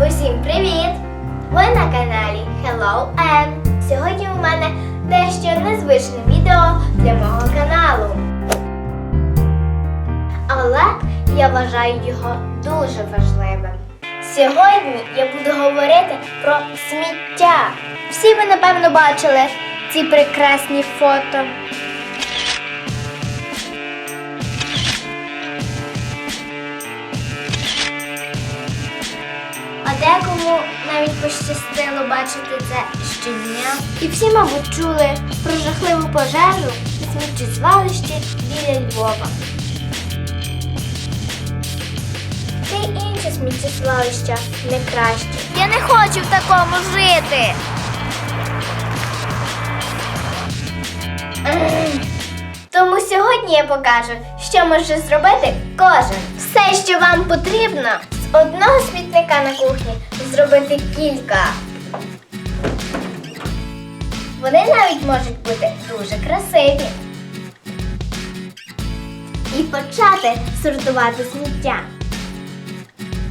Усім привіт! Ви на каналі Hello N. Сьогодні у мене дещо незвичне відео для мого каналу. Але я вважаю його дуже важливим. Сьогодні я буду говорити про сміття. Всі ви, напевно, бачили ці прекрасні фото. Декому навіть пощастило бачити це щодня. І всі, мабуть, чули про жахливу пожежу на сміттєзвалищі біля Львова. Та й інші сміттєзвалища не краще. Я не хочу в такому жити. Тому сьогодні я покажу, що може зробити кожен. Все, що вам потрібно, одного смітника на кухні зробити кілька. Вони навіть можуть бути дуже красиві. І почати сортувати сміття.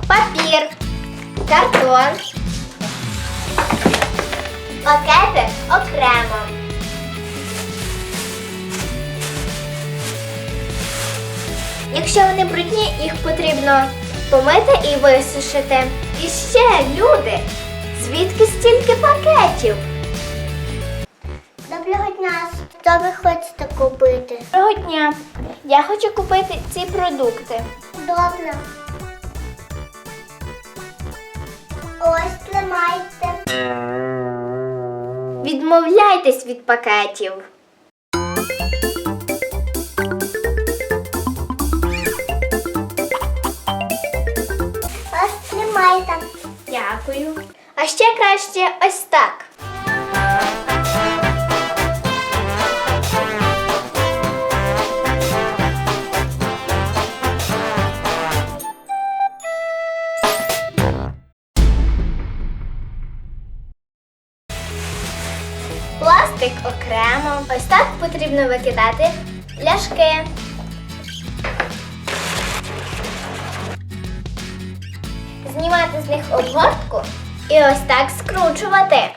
Папір, картон, пакети окремо. Якщо вони брудні, їх потрібно помити і висушити. І ще люди, звідки стільки пакетів? Доброго дня. Що ви хочете купити? Доброго дня. Я хочу купити ці продукти. Добре. Ось тримайте. Відмовляйтесь від пакетів. Дякую. А ще краще ось так. Пластик окремо. Ось так потрібно викидати пляшки. З них обгортку і ось так скручувати.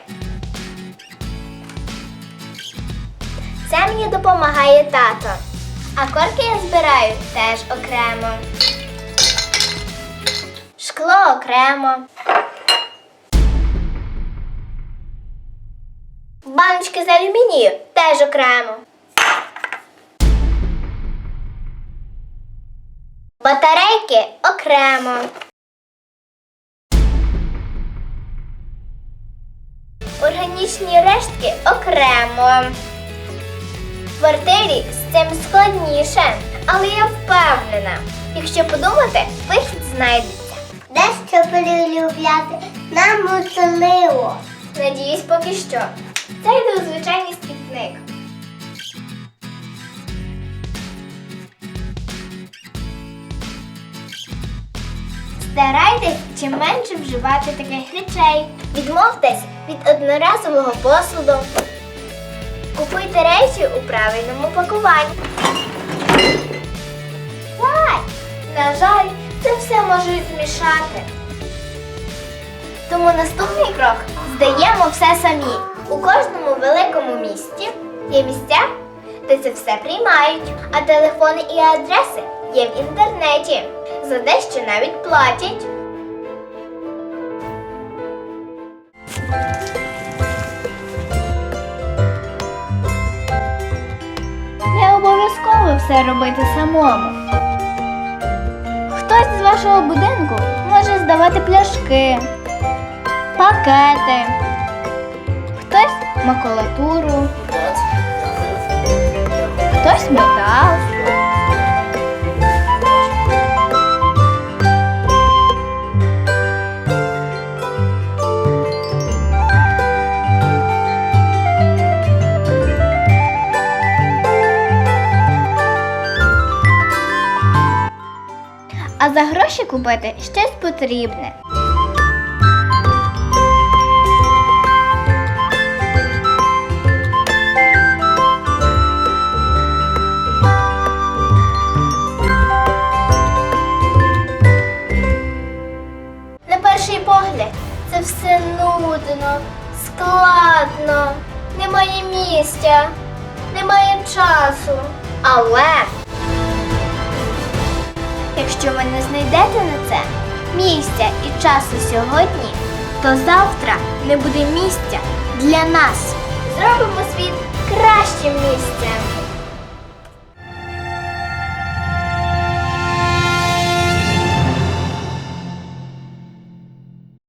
Це мені допомагає тато. А корки я збираю теж окремо. Шкло окремо. Баночки з алюмінію теж окремо. Батарейки окремо. Органічні рештки окремо. В квартирі з цим складніше, але я впевнена, якщо подумати, вихід знайдеться. Дещо перелюбляти нам можливо. Надіюсь, поки що. Це йде у звичайний смітник. Старайтесь чим менше вживати таких речей. Відмовтесь від одноразового посуду. Купуйте речі у правильному пакуванні. Ай! На жаль, це все можуть змішати. Тому наступний крок здаємо все самі. У кожному великому місті є місця, де це все приймають, а телефони і адреси є в інтернеті. За дещо навіть платять. Не обов'язково все робити самому. Хтось з вашого будинку може здавати пляшки, пакети, хтось макулатуру, хтось метал. А за гроші купити щось потрібне. На перший погляд це все нудно, складно, немає місця, немає часу. Але якщо ви не знайдете на це місця і часу сьогодні, то завтра не буде місця для нас. Зробимо світ.